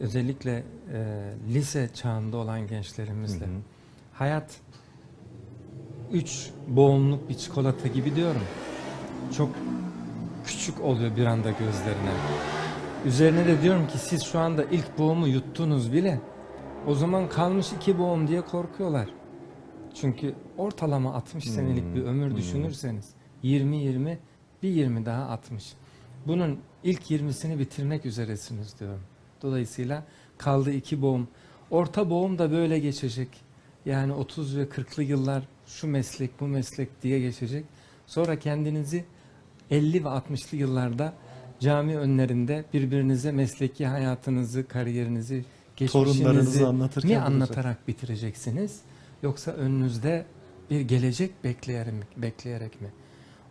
özellikle e, lise çağında olan gençlerimizle Hı hı. hayat üç boğumluk bir çikolata gibi diyorum. Çok küçük oluyor bir anda gözlerine. Üzerine de diyorum ki siz şu anda ilk boğumu yuttunuz bile. O zaman kalmış iki boğum diye korkuyorlar. Çünkü ortalama 60 senelik bir ömür hmm. düşünürseniz 20-20 bir 20 daha 60. Bunun ilk 20'sini bitirmek üzeresiniz diyorum. Dolayısıyla kaldı iki boğum. Orta boğum da böyle geçecek. Yani 30 ve 40'lı yıllar şu meslek bu meslek diye geçecek. Sonra kendinizi 50 ve 60'lı yıllarda cami önlerinde birbirinize mesleki hayatınızı, kariyerinizi, geçmişinizi anlatırken mi olacak. anlatarak bitireceksiniz? Yoksa önünüzde bir gelecek bekleyerek, bekleyerek mi?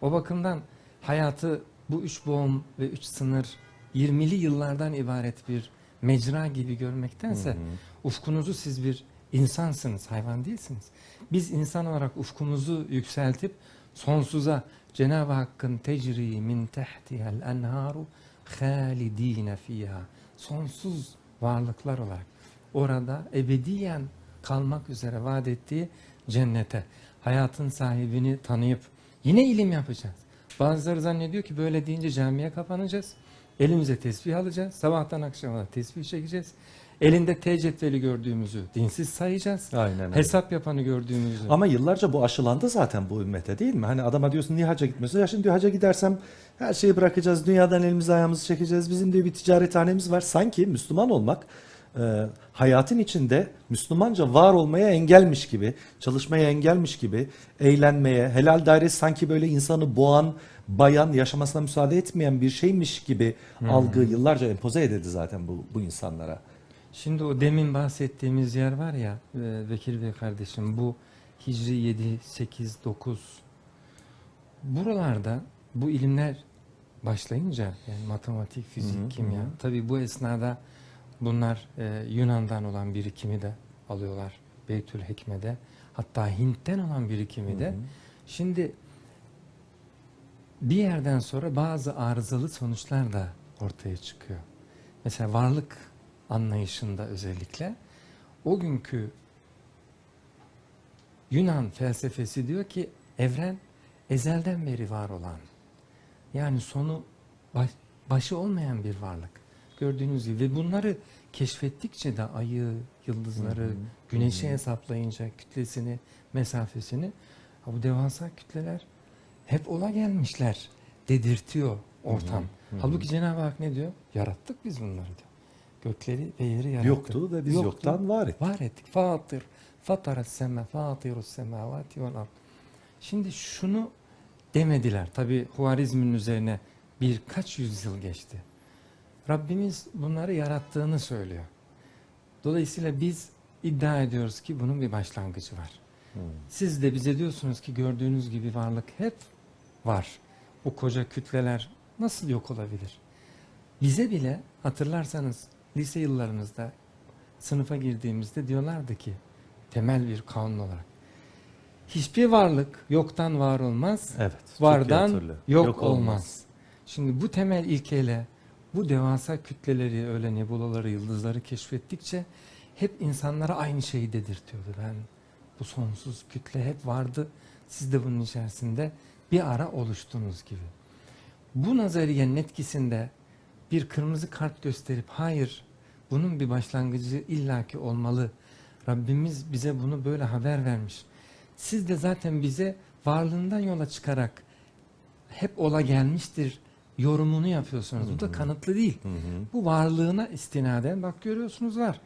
O bakımdan hayatı bu üç boğum ve üç sınır 20'li yıllardan ibaret bir mecra gibi görmektense Hı hı. ufkunuzu siz bir insansınız, hayvan değilsiniz. Biz insan olarak ufkumuzu yükseltip sonsuza Cenab-ı Hakk'ın tecri min tehtihel enharu halidine fiha sonsuz varlıklar olarak orada ebediyen kalmak üzere vaat ettiği cennete hayatın sahibini tanıyıp yine ilim yapacağız. Bazıları zannediyor ki böyle deyince camiye kapanacağız. Elimize tesbih alacağız. Sabahtan akşama tesbih çekeceğiz. Elinde T cetveli gördüğümüzü dinsiz sayacağız. Aynen öyle. Hesap yapanı gördüğümüzü. Ama yıllarca bu aşılandı zaten bu ümmete değil mi? Hani adama diyorsun niye hacca gitmiyorsun? Ya şimdi diyor hacca gidersem her şeyi bırakacağız. Dünyadan elimizi ayağımızı çekeceğiz. Bizim diyor bir ticarethanemiz var. Sanki Müslüman olmak e, hayatın içinde Müslümanca var olmaya engelmiş gibi, çalışmaya engelmiş gibi, eğlenmeye, helal dairesi sanki böyle insanı boğan, bayan, yaşamasına müsaade etmeyen bir şeymiş gibi algı yıllarca empoze edildi zaten bu, bu insanlara. Şimdi o demin bahsettiğimiz yer var ya e, Vekil Bey kardeşim bu Hicri 7, 8, 9 buralarda bu ilimler başlayınca yani matematik, fizik, Hı hı, kimya tabi bu esnada bunlar e, Yunan'dan olan birikimi de alıyorlar Beytül Hekme'de hatta Hint'ten olan birikimi de Hı hı. Şimdi bir yerden sonra bazı arızalı sonuçlar da ortaya çıkıyor. Mesela varlık anlayışında özellikle o günkü Yunan felsefesi diyor ki evren ezelden beri var olan yani sonu baş- başı olmayan bir varlık. Gördüğünüz gibi ve bunları keşfettikçe de ayı, yıldızları, Hı hı, güneşi hı hı. hesaplayınca kütlesini, mesafesini ha bu devasa kütleler hep ola gelmişler dedirtiyor ortam. Hı hı. Halbuki Cenab-ı Hak ne diyor? Yarattık biz bunları diyor. Gökleri ve yeri yarattık. Yoktu ve biz Yoktu, yoktan var ettik. Var ettik. Fatır. Fataras sema fatirus semavati vel ard. Şimdi şunu demediler. Tabi Huarizm'in üzerine birkaç yüzyıl geçti. Rabbimiz bunları yarattığını söylüyor. Dolayısıyla biz iddia ediyoruz ki bunun bir başlangıcı var. Hı. Siz de bize diyorsunuz ki gördüğünüz gibi varlık hep var. O koca kütleler nasıl yok olabilir? Bize bile hatırlarsanız lise yıllarınızda sınıfa girdiğimizde diyorlardı ki temel bir kanun olarak hiçbir varlık yoktan var olmaz, Evet. vardan hatırlıyorum. yok, olmaz. Şimdi bu temel ilkeyle bu devasa kütleleri, öyle nebulaları, yıldızları keşfettikçe hep insanlara aynı şeyi dedirtiyordu. Ben bu sonsuz kütle hep vardı. Siz de bunun içerisinde bir ara oluştunuz gibi. Bu nazariyenin etkisinde bir kırmızı kart gösterip hayır bunun bir başlangıcı illaki olmalı. Rabbimiz bize bunu böyle haber vermiş. Siz de zaten bize varlığından yola çıkarak hep ola gelmiştir yorumunu yapıyorsunuz. Bu da kanıtlı değil. Hı hı. Bu varlığına istinaden bak görüyorsunuz var.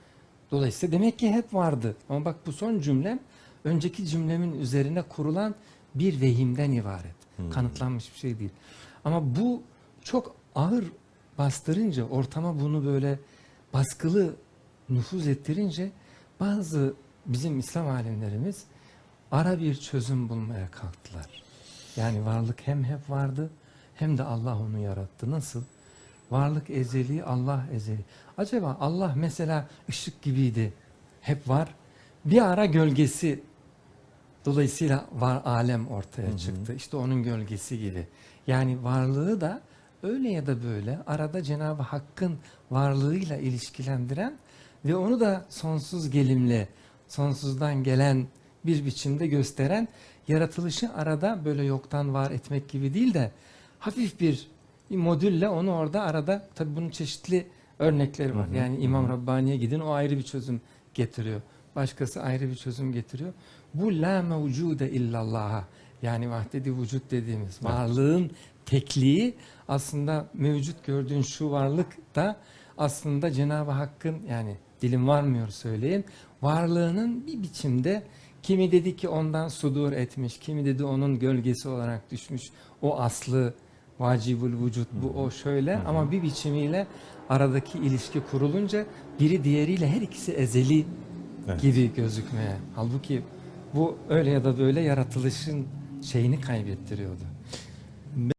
Dolayısıyla demek ki hep vardı. Ama bak bu son cümlem önceki cümlemin üzerine kurulan bir vehimden ibaret. Hmm. Kanıtlanmış bir şey değil. Ama bu çok ağır bastırınca ortama bunu böyle baskılı nüfuz ettirince bazı bizim İslam alimlerimiz ara bir çözüm bulmaya kalktılar. Yani varlık hem hep vardı hem de Allah onu yarattı. Nasıl? Varlık ezeli, Allah ezeli. Acaba Allah mesela ışık gibiydi, hep var. Bir ara gölgesi dolayısıyla var alem ortaya Hı hı. çıktı. İşte onun gölgesi gibi. Yani varlığı da öyle ya da böyle arada Cenab-ı Hakk'ın varlığıyla ilişkilendiren ve onu da sonsuz gelimli, sonsuzdan gelen bir biçimde gösteren yaratılışı arada böyle yoktan var etmek gibi değil de hafif bir, bir modülle onu orada arada tabii bunun çeşitli örnekleri var. Hı hı, Yani hı İmam hı. Rabbani'ye gidin o ayrı bir çözüm getiriyor. Başkası ayrı bir çözüm getiriyor. Bu la mevcude illallah'a yani vahdedi vücut dediğimiz varlığın tekliği aslında mevcut gördüğün şu varlık da aslında Cenab-ı Hakk'ın yani dilim varmıyor söyleyeyim varlığının bir biçimde kimi dedi ki ondan sudur etmiş kimi dedi onun gölgesi olarak düşmüş o aslı vacibul vücut bu o şöyle Hı hı. ama bir biçimiyle aradaki ilişki kurulunca biri diğeriyle her ikisi ezeli Evet. gibi gözükmeye. Halbuki bu öyle ya da böyle yaratılışın şeyini kaybettiriyordu.